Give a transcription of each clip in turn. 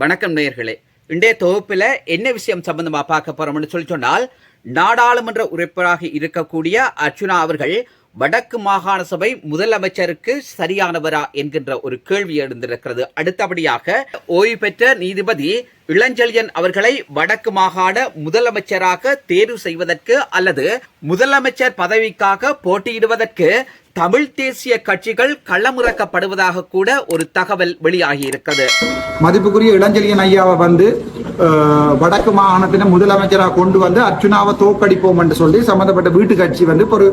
வணக்கம் நேயர்களே. இன்றைய தொகுப்பில் என்ன விஷயம் சம்பந்தமாக பார்க்க போகிறோம்னு சொல்லி சொன்னால் நாடாளுமன்ற உறுப்பினராக இருக்கக்கூடிய அர்ச்சுனா அவர்கள் வடக்கு மாகாண சபை முதலமைச்சருக்கு சரியானவரா என்கின்ற ஒரு கேள்வி எழுந்திருக்கிறது. அடுத்தபடியாக ஓய்வு பெற்ற நீதிபதி இளஞ்செழியன் அவர்களை வடக்கு மாகாண முதலமைச்சராக தேர்வு செய்வதற்கு அல்லது முதலமைச்சர் பதவிக்காக போட்டியிடுவதற்கு தமிழ் தேசிய கட்சிகள் களமிறக்கப்படுவதாக கூட ஒரு தகவல் வெளியாகி இருக்கிறது மதிப்புக்குரிய இளஞ்செழியன் ஐயாவை வந்து வடக்கு மாகாணத்தின முதலமைச்சராக கொண்டு வந்து அர்ச்சுனாவை தோக்கடிப்போம் என்று சொல்லி சம்பந்தப்பட்ட வீட்டு கட்சி வந்து ஒரு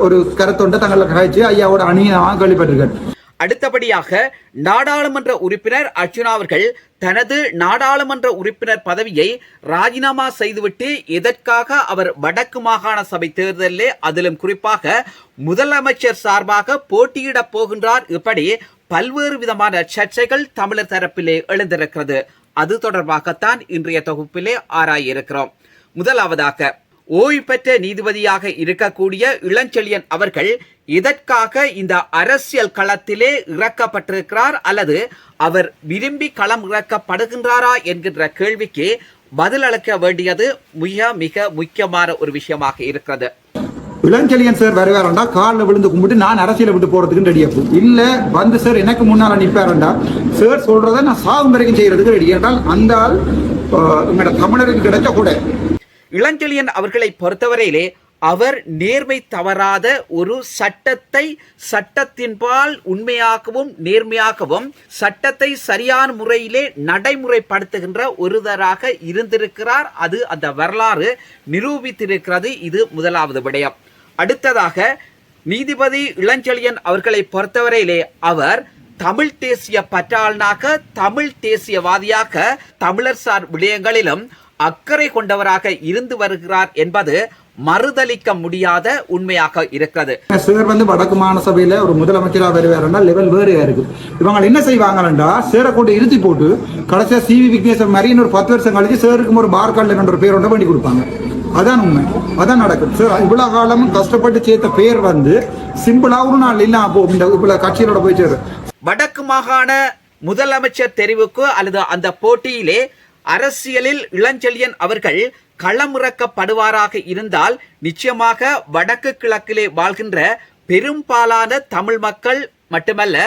ஒரு கருத்தொண்டை தங்களை கழிச்சு ஐயாவோட அணியாக கேள்விப்பட்டிருக்கேன் அடுத்தபடியாக நாடாளுமன்ற உறுப்பினர் அர்ஜுனா அவர்கள் தனது நாடாளுமன்ற உறுப்பினர் பதவியை ராஜினாமா செய்துவிட்டு எதற்காக அவர் வடக்கு மாகாண சபை தேர்தலிலே அதிலும் குறிப்பாக முதலமைச்சர் சார்பாக போட்டியிடப் போகின்றார் இப்படி பல்வேறு விதமான சர்ச்சைகள் தமிழர் தரப்பிலே எழுந்திருக்கிறது. அது தொடர்பாகத்தான் இன்றைய தொகுப்பிலே ஆராயிருக்கிறோம் முதலாவதாக ஓய்வு பெற்ற நீதிபதியாக இருக்கக்கூடிய இளஞ்செழியன் அவர்கள் இதற்காக இந்த அரசியல் களத்திலே இறக்கப்பட்டிருக்கிறார் அல்லது அவர் விரும்பி களம் இறக்கப்படுகின்றாரா என்கின்ற கேள்விக்கு பதிலளிக்க வேண்டியது மிக மிக முக்கியமான ஒரு விஷயமாக இருக்கிறது. இளஞ்செழியன் சார் வருவாரண்டா காலில் விழுந்து கும்பிட்டு நான் அரசியலை விட்டு போறதுக்கு ரெடியா இல்ல வந்து சார் எனக்கு முன்னால் நிற்பாரண்டா சார் சொல்கிறத நான் சாகும் வரைக்கும் செய்யறதுக்கு ரெடி என்றால் அந்த ஆள் எங்களோட தமிழருக்கு கிடைச்ச கூட இளஞ்செழியன் அவர்களை பொறுத்தவரையிலே அவர் நேர்மை தவறாத ஒரு சட்டத்தை சட்டத்தின்பால் உண்மையாகவும் நேர்மையாகவும் சட்டத்தை சரியான முறையிலே நடைமுறைப்படுத்துகின்ற ஒருவராக இருந்திருக்கிறார். அது அந்த வரலாறு நிரூபித்திருக்கிறது. இது முதலாவது விடயம். அடுத்ததாக நீதிபதி இளஞ்செழியன் அவர்களை பொறுத்தவரையிலே அவர் தமிழ் தேசிய பற்றாளனாக தமிழ் தேசியவாதியாக தமிழர் சார் விடயங்களிலும் அக்கறை கொண்டவராக இருந்து வருகிறார் என்பது மறுதலிக்க முடியாத உண்மையாக இருக்கிறது. சார் வந்து வடக்கு மாகாண சபையில ஒரு முதலமைச்சரா வருவாருன்னா லெவல் வேறையா இருக்கு. இவங்க என்ன செய்வாங்கடா சேரை கொண்டு இறுதி போட்டு கடைசியா சிவி விக்னேஸ்வர் மாதிரி இன்னொரு பத்து வருஷம் கழிச்சு சேருக்கும் ஒரு பார் கார்டில் என்ற பேர் ஒன்று பண்ணி கொடுப்பாங்க. அதான் உண்மை. அதான் நடக்கும். சார் இவ்வளவு காலமும் கஷ்டப்பட்டு சேர்த்த பேர் வந்து சிம்பிளா ஒரு நாள் இல்லாம போ இந்த இவ்வளவு கட்சிகளோட போய் சேரு. வடக்கு மாகாண முதலமைச்சர் தெரிவுக்கு அல்லது அந்த போட்டியிலே அரசியலில் இளஞ்செழியன் அவர்கள் களமிறக்கப்படுவாராக இருந்தால் நிச்சயமாக வடக்கு கிழக்கிலே வாழ்கின்ற பெரும்பாலான தமிழ் மக்கள் மட்டுமல்ல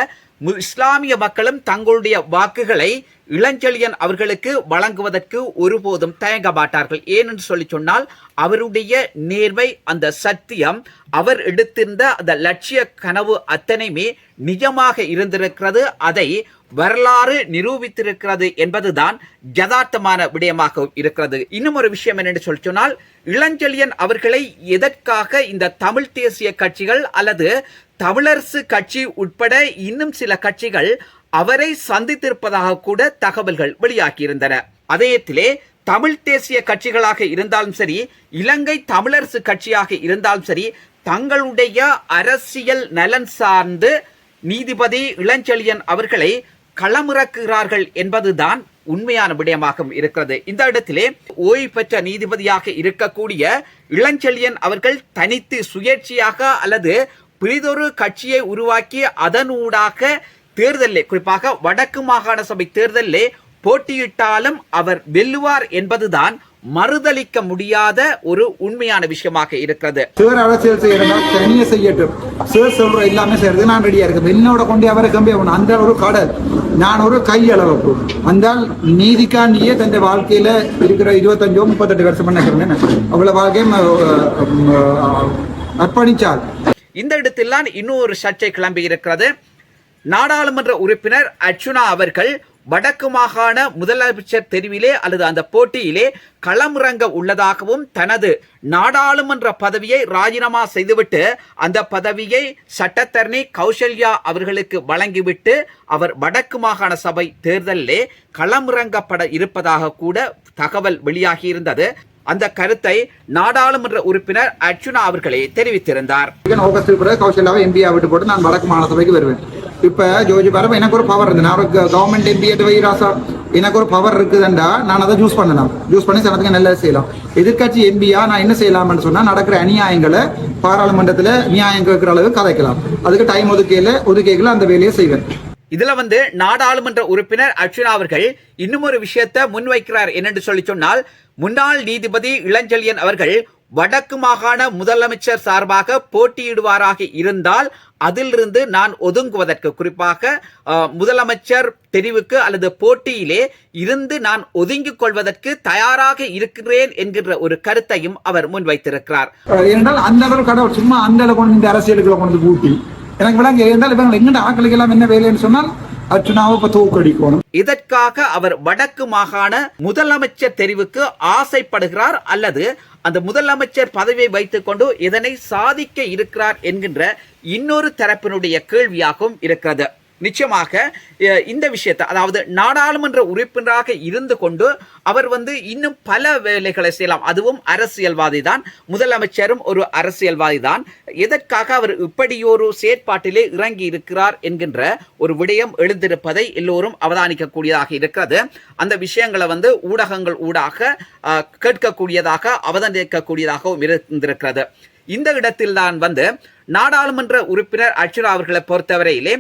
இஸ்லாமிய மக்களும் தங்களுடைய வாக்குகளை இளஞ்செழியன் அவர்களுக்கு வழங்குவதற்கு ஒருபோதும் தயங்க மாட்டார்கள் ஏனென்று சொல்லி சொன்னால் அவருடைய நேர்மை அந்த சத்தியம் அவர் எடுத்திருந்த அந்த லட்சிய கனவு அத்தனையுமே நிஜமாக இருந்திருக்கிறது. அதை வரலாறு நிரூபித்திருக்கிறது என்பதுதான் யதார்த்தமான விடயமாக இருக்கிறது. இன்னும் ஒரு விஷயம் என்னென்று சொல்லி சொன்னால் இளஞ்செழியன் அவர்களை எதற்காக இந்த தமிழ் தேசிய கட்சிகள் அல்லது தமிழரசு கட்சி உட்பட இன்னும் சில கட்சிகள் அவரை சந்தித்திருப்பதாக கூட தகவல்கள் வெளியாகியிருந்தன. அதேத்திலே தமிழ் தேசிய கட்சிகளாக இருந்தாலும் சரி இலங்கை தமிழரசு கட்சியாக இருந்தாலும் சரி தங்களுடைய அரசியல் நலன் சார்ந்து நீதிபதி இளஞ்செழியன் அவர்களை களமிறக்குகிறார்கள் என்பதுதான் உண்மையான விடயமாக இருக்கிறது. இந்த இடத்திலே ஓய்வு பெற்ற நீதிபதியாக இருக்கக்கூடிய இளஞ்செழியன் அவர்கள் தனித்து சுயேட்சையாக அல்லது பிரிதொரு கட்சியை உருவாக்கி அதனூடாக தேர்தலிலே குறிப்பாக வடக்கு மாகாண சபை தேர்தலிலே போட்டியிட்டாலும் அவர் வெல்லுவார் என்பதுதான் மறுதலிக்க முடியாத ஒரு உண்மையான விஷயமாக இருக்கிறது. சேர் அரசியல் செய்யறதா? தனியே செய்யட்டும். சேர் சொல்ற எல்லாமே செய்யறது நான் ரெடியா இருக்கேன். என்னோட கொண்டு அவரை கம்பி ஆகணும். அந்த ஒரு கடல். நான் ஒரு கையளவு. அந்த நீதிக்காண்டியே தன் வாழ்க்கையில இருக்கிற இருபத்தஞ்சோ முப்பத்தெட்டு வருஷம் நினைக்கிறேன் அவ்வளவு வாழ்க்கையும் அர்ப்பணிச்சால். இந்த இடத்தில்தான் இன்னும் ஒரு சர்ச்சை கிளம்பி இருக்கிறது. நாடாளுமன்ற உறுப்பினர் அர்ச்சுனா அவர்கள் வடக்கு மாகாண முதலமைச்சர் தெரிவிலே அல்லது அந்த போட்டியிலே களமிறங்க உள்ளதாகவும் தனது நாடாளுமன்ற பதவியை ராஜினாமா செய்துவிட்டு அந்த பதவியை சட்டத்தரணி கௌசல்யா அவர்களுக்கு வழங்கிவிட்டு அவர் வடக்கு மாகாண சபை தேர்தலிலே களமிறங்கப்பட இருப்பதாக கூட தகவல் வெளியாகியிருந்தது. அந்த கருத்தை நாடாளுமன்ற உறுப்பினர் அர்ஜுனா அவர்களே தெரிவித்திருந்தார். ஆகஸ்ட் பிறகு கௌசல்யாவை எம்பியா விட்டு போட்டு நான் வடக்கு மாகாண சபைக்கு வருவேன். இப்ப ஜோஜி பாரப்ப எனக்கு ஒரு பவர் இருந்து நான் ஒரு கவர்மெண்ட் எம்பி வைராசா எனக்கு ஒரு பவர் இருக்குதுண்டா. நான் அதை யூஸ் பண்ணலாம் யூஸ் பண்ணி சனத்துக்கு நல்லது செய்யலாம். எதிர்க்கட்சி எம்பியா நான் என்ன செய்யலாம்னு சொன்னா நடக்கிற அநியாயங்களை பாராளுமன்றத்துல நியாயம் கேட்கிற அளவு கதைக்கலாம். அதுக்கு டைம் ஒதுக்கையில ஒதுக்கைகளை அந்த வேலையை செய்வேன். இதுல வந்து நாடாளுமன்ற உறுப்பினர் அர்ச்சுனா அவர்கள் இன்னும் ஒரு விஷயத்தை முன்வைக்கிறார் என்னென்று சொல்லி சொன்னால் முன்னாள் நீதிபதி இளஞ்செழியன் அவர்கள் வடக்கு மாகாண முதலமைச்சர் சார்பாக போட்டியிடுவாராக இருந்தால் அதிலிருந்து நான் ஒதுங்குவதற்கு குறிப்பாக முதலமைச்சர் தெரிவுக்கு அல்லது போட்டியிலே இருந்து நான் ஒதுங்கிக் கொள்வதற்கு தயாராக இருக்கிறேன் என்கின்ற ஒரு கருத்தையும் அவர் முன்வைத்திருக்கிறார். ஏனென்றால் அந்த அளவு கடவுள் சும்மா அந்த அளவு கொண்டு இந்த அரசியலுக்குள்ள கொண்டு கூட்டி எனக்கு விளங்க இருந்தால் இவங்க எங்கட ஆக்களுக்கு எல்லாம் என்ன வேலைன்னு சொன்னால் இதற்காக அவர் வடக்கு மாகாண முதலமைச்சர் தெரிவுக்கு ஆசைப்படுகிறார் அல்லது அந்த முதலமைச்சர் பதவியை வைத்துக்கொண்டு இதனை சாதிக்க இருக்கிறார் என்கின்ற இன்னொரு தரப்பினுடைய கேள்வியாகவும் இருக்கிறது. நிச்சயமாக இந்த விஷயத்தை அதாவது நாடாளுமன்ற உறுப்பினராக இருந்து கொண்டு அவர் வந்து இன்னும் பல வேலைகளை செய்யலாம். அதுவும் அரசியல்வாதி தான். முதலமைச்சரும் ஒரு அரசியல்வாதி தான். எதற்காக அவர் இப்படியொரு செயற்பாட்டிலே இறங்கி இருக்கிறார் என்கின்ற ஒரு விடயம் எழுந்திருப்பதை எல்லோரும் அவதானிக்கக்கூடியதாக இருக்கிறது. அந்த விஷயங்களை வந்து ஊடகங்கள் ஊடாக கேட்கக்கூடியதாக அவதானிக்கக்கூடியதாகவும் இருந்திருக்கிறது. இந்த இடத்தில்தான் வந்து நாடாளுமன்ற உறுப்பினர் அர்ச்சுனா அவர்களை பொறுத்தவரையிலே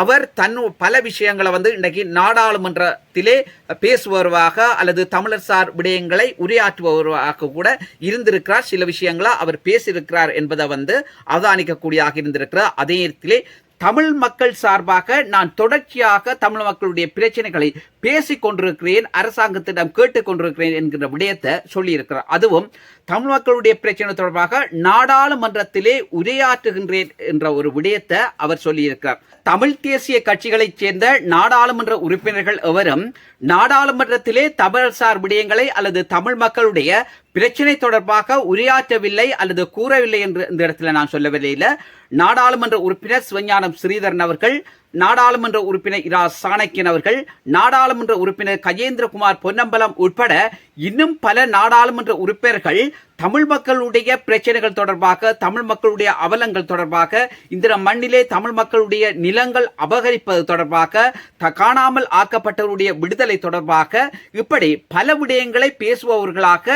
அவர் தன் பல விஷயங்களை வந்து இன்றைக்கு நாடாளுமன்றத்திலே பேசுபவராக அல்லது தமிழர் சார் விடயங்களை உரையாற்றுபவராக கூட இருந்திருக்கிறார். சில விஷயங்களை அவர் பேசியிருக்கிறார் என்பதை வந்து அவதானிக்கக்கூடியதாக இருந்திருக்கிறார். அதே நேரத்திலே தமிழ் மக்கள் சார்பாக நான் தொடர்ச்சியாக தமிழ் மக்களுடைய பிரச்சனைகளை பேசி கொண்டிருக்கிறேன் அரசாங்கத்திடம் கேட்டுக் கொண்டிருக்கிறேன் என்கிற விடயத்தை சொல்லியிருக்கிறார். அதுவும் தமிழ் மக்களுடைய பிரச்சனை தொடர்பாக நாடாளுமன்றத்திலே உரையாற்றுகின்றேன் என்ற ஒரு விடயத்தை அவர் சொல்லியிருக்கிறார். தமிழ் தேசிய கட்சிகளைச் சேர்ந்த நாடாளுமன்ற உறுப்பினர்கள் எவரும் நாடாளுமன்றத்திலே தமிழ்சார் விடயங்களை அல்லது தமிழ் மக்களுடைய பிரச்சனை தொடர்பாக உரையாற்றவில்லை அல்லது கூறவில்லை என்று இந்த இடத்துல நான் சொல்லவில்லை நாடாளுமன்ற உறுப்பினர் சிவஞானம் ஸ்ரீதரன் அவர்கள் நாடாளுமன்ற உறுப்பினர் இரா. சாணக்கியன் அவர்கள் நாடாளுமன்ற உறுப்பினர் கஜேந்திரகுமார் பொன்னம்பலம் உட்பட இன்னும் பல நாடாளுமன்ற உறுப்பினர்கள் தமிழ் மக்களுடைய பிரச்சனைகள் தொடர்பாக தமிழ் மக்களுடைய அவலங்கள் தொடர்பாக இந்த மண்ணிலே தமிழ் மக்களுடைய நிலங்கள் அபகரிப்பது தொடர்பாக த- காணாமல் ஆக்கப்பட்டவருடைய விடுதலை தொடர்பாக இப்படி பல விடயங்களை பேசுபவர்களாக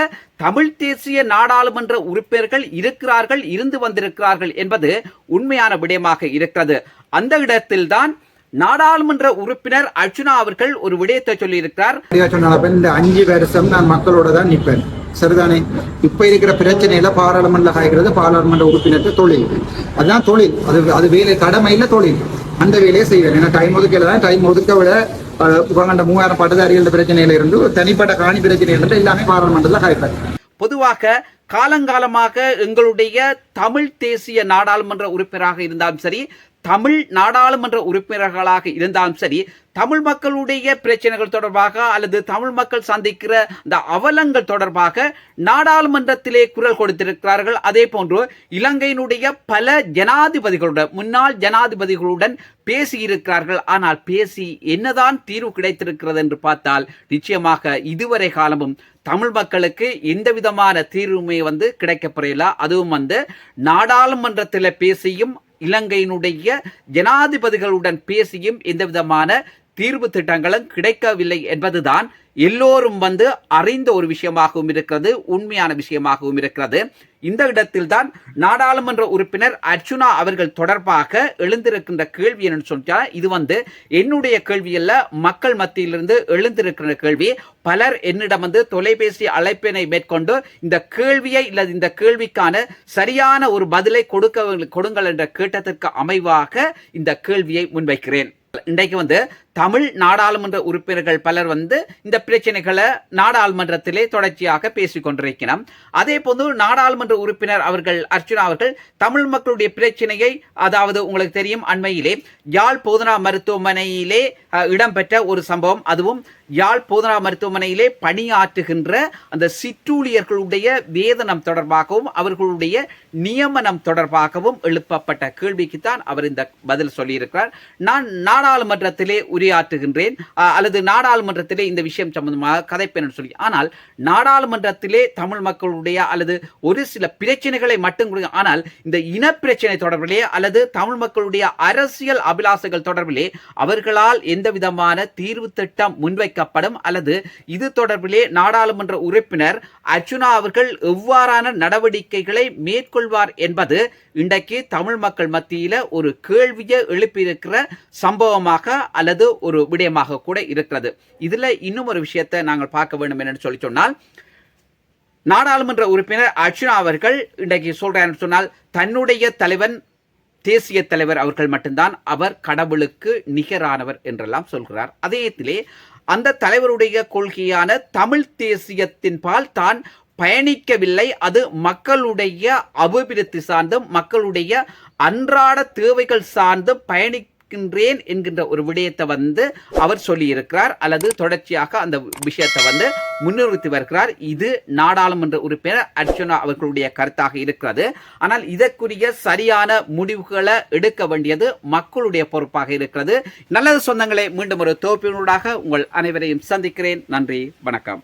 தமிழ் தேசிய நாடாளுமன்ற உறுப்பினர்கள் இருக்கிறார்கள் இருந்து வந்திருக்கிறார்கள் என்பது உண்மையான விடயமாக இருக்கிறது. அந்த இடத்தில்தான் நாடாளுமன்ற உறுப்பினர் அர்ஜுனா அவர்கள் ஒரு விடயத்தை சொல்லியிருக்கிறார். இந்த அஞ்சு வருஷம் நான் மக்களோட தான் நிற்பேன் சரிதானே? இப்ப இருக்கிற பிரச்சனையில பாராளுமன்ற காய்கிறது பாராளுமன்ற உறுப்பினருக்கு தொழில். அதுதான் தொழில். அது அது வேலை கடமையில தொழில். அந்த வேலையை செய்வேன். ஏன்னா டைம் ஒதுக்கல தான் டைம் ஒதுக்க விட உபகண்ட மூவாயிரம் பட்டதாரிகள பிரச்சனையில இருந்து தனிப்பட்ட காணி பிரச்சனையில இருந்து எல்லாமே பாராளுமன்றத்தில் காய்ப்பேன் பொதுவாக காலங்காலமாக எங்களுடைய தமிழ் தேசிய நாடாளுமன்ற உறுப்பினராக இருந்தாலும் சரி தமிழ் நாடாளுமன்ற உறுப்பினர்களாக இருந்தாலும் சரி தமிழ் மக்களுடைய பிரச்சனைகள் தொடர்பாக அல்லது தமிழ் மக்கள் சந்திக்கிற இந்த அவலங்கள் தொடர்பாக நாடாளுமன்றத்திலே குரல் கொடுத்திருக்கிறார்கள். அதே போன்று இலங்கையினுடைய பல ஜனாதிபதிகளுடன் முன்னாள் ஜனாதிபதிகளுடன் பேசியிருக்கிறார்கள். ஆனால் பேசி என்னதான் தீர்வு கிடைத்திருக்கிறது என்று பார்த்தால் நிச்சயமாக இதுவரை காலமும் தமிழ் மக்களுக்கு எந்த விதமான தீர்வுமே வந்து கிடைக்கப்பெறல அதுவும் வந்து நாடாளுமன்றத்தில் பேசியும் இலங்கையினுடைய ஜனாதிபதிகளுடன் பேசியும் எந்த விதமான தீர்வு திட்டங்களும் கிடைக்கவில்லை என்பதுதான் எல்லோரும் வந்து அறிந்த ஒரு விஷயமாகவும் இருக்கிறது உண்மையான விஷயமாகவும் இருக்கிறது. இந்த இடத்தில்தான் நாடாளுமன்ற உறுப்பினர் அர்ச்சுனா அவர்கள் தொடர்பாக எழுந்திருக்கின்ற கேள்வி என்னன்னு சொன்னால் இது வந்து என்னுடைய கேள்வி அல்ல மக்கள் மத்தியிலிருந்து எழுந்திருக்கிற கேள்வி. பலர் என்னிடம் வந்து தொலைபேசி அழைப்பினை மேற்கொண்டு இந்த கேள்வியை இல்லது இந்த கேள்விக்கான சரியான ஒரு பதிலை கொடுக்க கொடுங்கள் என்ற கேட்டதற்கு அமைவாக இந்த கேள்வியை முன்வைக்கிறேன். இன்றைக்கு வந்து தமிழ் நாடாளுமன்ற உறுப்பினர்கள் பலர் வந்து இந்த பிரச்சனைகளை நாடாளுமன்றத்திலே தொடர்ச்சியாக பேசிக் கொண்டிருக்கிறோம். அதே போன்று நாடாளுமன்ற உறுப்பினர் அவர்கள் அர்ச்சுனா அவர்கள் தமிழ் மக்களுடைய பிரச்சனையை அதாவது உங்களுக்கு தெரியும் அண்மையிலே யாழ் போதனா மருத்துவமனையிலே இடம்பெற்ற ஒரு சம்பவம். அதுவும் யாழ் போதனா மருத்துவமனையிலே பணியாற்றுகின்ற அந்த சிற்றூழியர்களுடைய வேதனம் தொடர்பாகவும் அவர்களுடைய நியமனம் தொடர்பாகவும் எழுப்பப்பட்ட கேள்விக்குத்தான் அவர் இந்த பதில் சொல்லியிருக்கிறார். நான் நாடாளுமன்றத்திலே உரையாற்றுகின்றேன். அல்லது நாடாளுமன்றத்திலே இந்த விஷயம் சம்பந்தமாக கதைப்பேன் சொல்லி. ஆனால் நாடாளுமன்றத்திலே தமிழ் மக்களுடைய அல்லது ஒரு சில பிரச்சனைகளை மட்டும் கொடுங்க ஆனால் இந்த இன பிரச்சனை தொடர்பிலே அல்லது தமிழ் மக்களுடைய அரசியல் அபிலாசைகள் தொடர்பிலே அவர்களால் எந்த விதமான தீர்வு திட்டம் முன்வைக்க முன்வைக்கப்படும் அல்லது இது தொடர்பிலே நாடாளுமன்ற உறுப்பினர் அர்ஜுனா அவர்கள் எவ்வாறான நடவடிக்கைகளை மேற்கொள்வார் என்பது இன்றைக்கு தமிழ் மக்கள் மத்தியில் ஒரு கேள்வியை எழுப்பியிருக்கிற சம்பவமாக அல்லது ஒரு விடயமாக கூட இருக்கிறது. இதில் இன்னும் ஒரு விஷயத்தை நாங்கள் பார்க்க வேண்டும் என்று சொல்லி சொன்னால் நாடாளுமன்ற உறுப்பினர் அர்ஜுனா அவர்கள் இன்றைக்கு சொல்றாருன்னு சொன்னால் தன்னுடைய தலைவன் தேசிய தலைவர் அவர்கள் மட்டும்தான் அவர் கடவுளுக்கு நிகரானவர் என்றெல்லாம் சொல்கிறார். அதேத்திலே அந்த தலைவருடைய கொள்கையான தமிழ் தேசியத்தின் பால் தான் பயணிக்கவில்லை. அது மக்களுடைய அபிவிருத்தி சார்ந்தும் மக்களுடைய அன்றாட தேவைகள் சார்ந்தும் பயணி கேட்கின்றேன் என்கின்ற ஒரு விடயத்தை வந்து அவர் சொல்லியிருக்கிறார். அல்லது தொடர்ச்சியாக அந்த விஷயத்தை வந்து முன்னிறுத்தி வருகிறார். இது நாடாளுமன்ற உறுப்பினர் அர்ச்சனா அவர்களுடைய கருத்தாக இருக்கிறது. ஆனால் இதற்குரிய சரியான முடிவுகளை எடுக்க வேண்டியது மக்களுடைய பொறுப்பாக இருக்கிறது. நல்லது சொந்தங்களை மீண்டும் ஒரு தோப்பினூடாக உங்கள் அனைவரையும் சந்திக்கிறேன். நன்றி வணக்கம்.